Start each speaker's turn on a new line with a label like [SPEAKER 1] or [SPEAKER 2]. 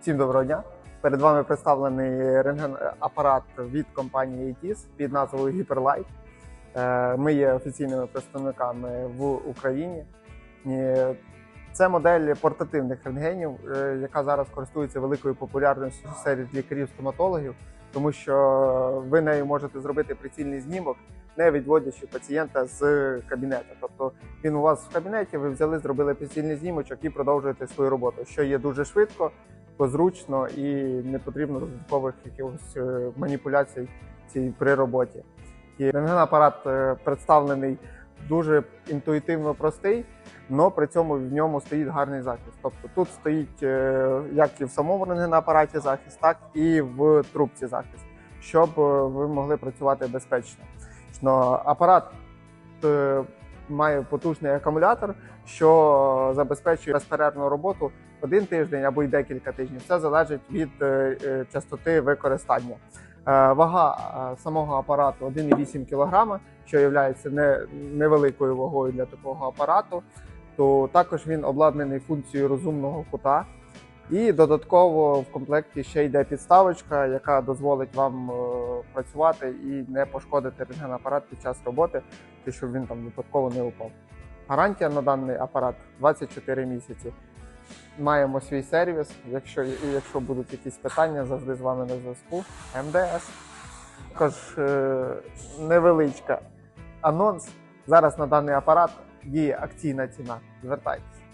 [SPEAKER 1] Всім доброго дня. Перед вами представлений рентген-апарат від компанії ETIS під назвою Hyperlight. Е, Ми є офіційними представниками в Україні. Це модель портативних рентгенів, е, яка зараз користується великою популярністю серед лікарів-стоматологів, тому що ви нею можете зробити прицільний знімок, не відводячи пацієнта з кабінету. Тобто він у вас в кабінеті, ви взяли, зробили прицільний знімочок і продовжуєте свою роботу, що є дуже швидко, зручно і не потрібно додаткових якихось е, маніпуляцій цій при роботі. І рентгенапарат е, представлений дуже інтуїтивно простий, але при цьому в ньому стоїть гарний захист. Тобто тут стоїть е, як і в самому рентгенапараті захист, так і в трубці захист, щоб ви могли працювати безпечно. Но апарат має потужний акумулятор, що забезпечує безперервну роботу один тиждень або й декілька тижнів. Це залежить від е, е, частоти використання. Е, Вага самого апарату 1,8 кг, що є невеликою вагою для такого апарату. То також він обладнаний функцією розумного кута. І додатково в комплекті ще йде підставочка, яка дозволить вам е, працювати і не пошкодити рентгенапарат під час роботи, чи щоб він там випадково не упав. Гарантія на даний апарат 24 місяці. Маємо свій сервіс. Якщо, і якщо будуть якісь питання, завжди з вами на зв'язку. МДС. Також е, невеличка анонс. Зараз на даний апарат діє акційна ціна. Звертайтеся.